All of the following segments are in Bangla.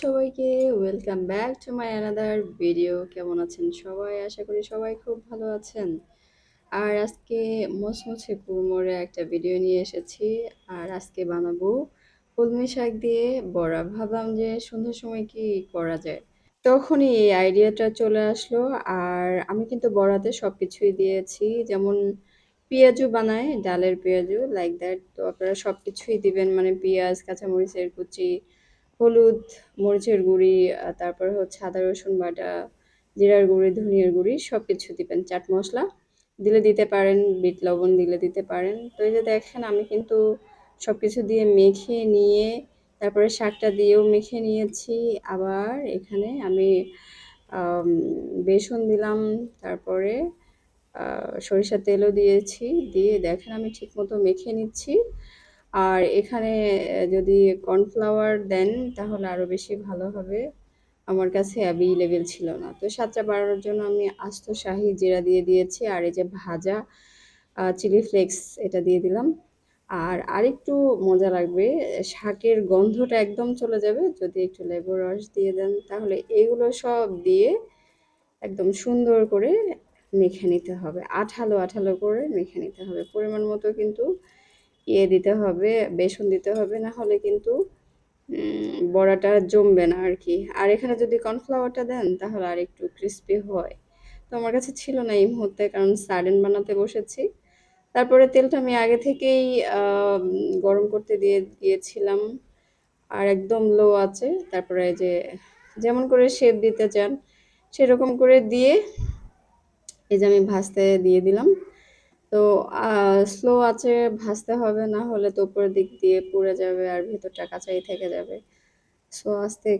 সবাইকে welcome back to my another video কেমন আছেন সবাই? আশা করি সবাই খুব ভালো আছেন। আর আজকে মচমচে কুমড়ে একটা ভিডিও নিয়ে এসেছি। আর আজকে বানাবো কলমি শাক দিয়ে বড়া। ভাবলাম যে সন্ধ্যার সময় কি করা যায়? তখনই এই আইডিয়াটা চলে আসলো। আর আমি কিন্তু বড়াতে সব কিছুই দিয়েছি। যেমন পেঁয়াজু বানায় ডালের পেঁয়াজু লাইক দ্যাট তো আপনারা সব কিছুই দিবেন। মানে পেঁয়াজ, কাঁচামরিচের কুচি হলুদ, মরিচের গুঁড়ি তারপর হচ্ছে আদা, রসুন বাটা, জিরার গুঁড়ি, ধনিয়ার গুঁড়ি সব কিছু দিবেন। চাট মশলা দিলে দিতে পারেন, বিট লবণ দিলে দিতে পারেন। তো এই যে দেখেন, আমি কিন্তু সব কিছু দিয়ে মেখে নিয়ে তারপরে শাকটা দিয়েও মেখে নিয়েছি। আবার এখানে আমি বেসন দিলাম, তারপরে সরিষার তেলও দিয়েছি। দিয়ে দেখেন, আমি ঠিকমতো মেখে নিচ্ছি। আর এখানে যদি কর্নফ্লাওয়ার দেন, তাহলে আরও বেশি ভালো হবে। আমার কাছে অ্যাভেলেবেল ছিল না। তো স্বাদটা বাড়ানোর জন্য আমি আস্ত শাহি জিরা দিয়ে দিয়েছি। আর এই যে ভাজা চিলি ফ্লেক্স এটা দিয়ে দিলাম। আর আরেকটু মজা লাগবে, শাকের গন্ধটা একদম চলে যাবে। যদি একটু লেবুর রস দিয়ে দেন, তাহলে এগুলো সব দিয়ে একদম সুন্দর করে মেখে নিতে হবে। আঠালো আঠালো করে মেখে নিতে হবে। পরিমাণ মতো কিন্তু ইয়ে দিতে হবে, বেসন দিতে হবে, না হলে কিন্তু বড়াটা জমবে না আর কি আর এখানে যদি কর্নফ্লাওয়ারটা দেন, তাহলে আর একটু ক্রিস্পি হয়। তো আমার কাছে ছিল না এই মুহূর্তে, কারণ সাডেন বানাতে বসেছি। তারপরে তেলটা আমি আগে থেকেই গরম করতে দিয়ে দিয়েছিলাম। আর একদম লো আছে। তারপরে যে, যেমন করে শেপ দিতে চান, সেরকম করে দিয়ে, এই যে আমি ভাজতে দিয়ে দিলাম। তো স্লো আছে ভাজতে হবে, না হলে তো উপরের দিক দিয়ে পুড়ে যাবে আর ভেতরটা কাঁচাই থেকে যাবে। সো আস্তে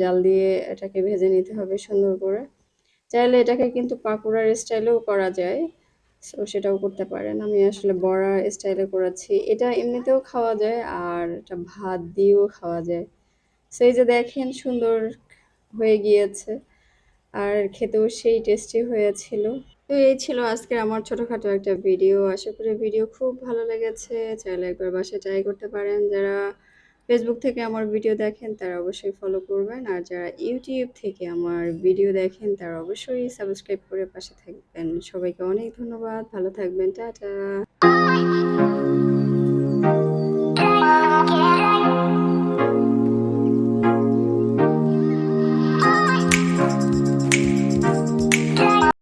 জাল দিয়ে এটাকে ভেজে নিতে হবে সুন্দর করে। চাইলে এটাকে কিন্তু পাকুড়ার স্টাইলেও করা যায়। সো সেটাও করতে পারেন। আমি আসলে বড়া স্টাইলে করেছি এটা এমনিতেও খাওয়া যায় আর এটা ভাত দিয়েও খাওয়া যায়। সেই যে দেখেন সুন্দর হয়ে গিয়েছে। আর খেতেও সেই টেস্টি হয়েছিল। তো এই ছিল আজকের আমার ছোটোখাটো একটা ভিডিও। আশা করি ভিডিও খুব ভালো লেগেছে। চাইলে একবার বাসায় ট্রাই করতে পারেন। যারা ফেসবুক থেকে আমার ভিডিও দেখেন, তারা অবশ্যই ফলো করবেন। আর যারা ইউটিউব থেকে আমার ভিডিও দেখেন, তারা অবশ্যই সাবস্ক্রাইব করে পাশে থাকবেন। সবাইকে অনেক ধন্যবাদ। ভালো থাকবেন। টাটা।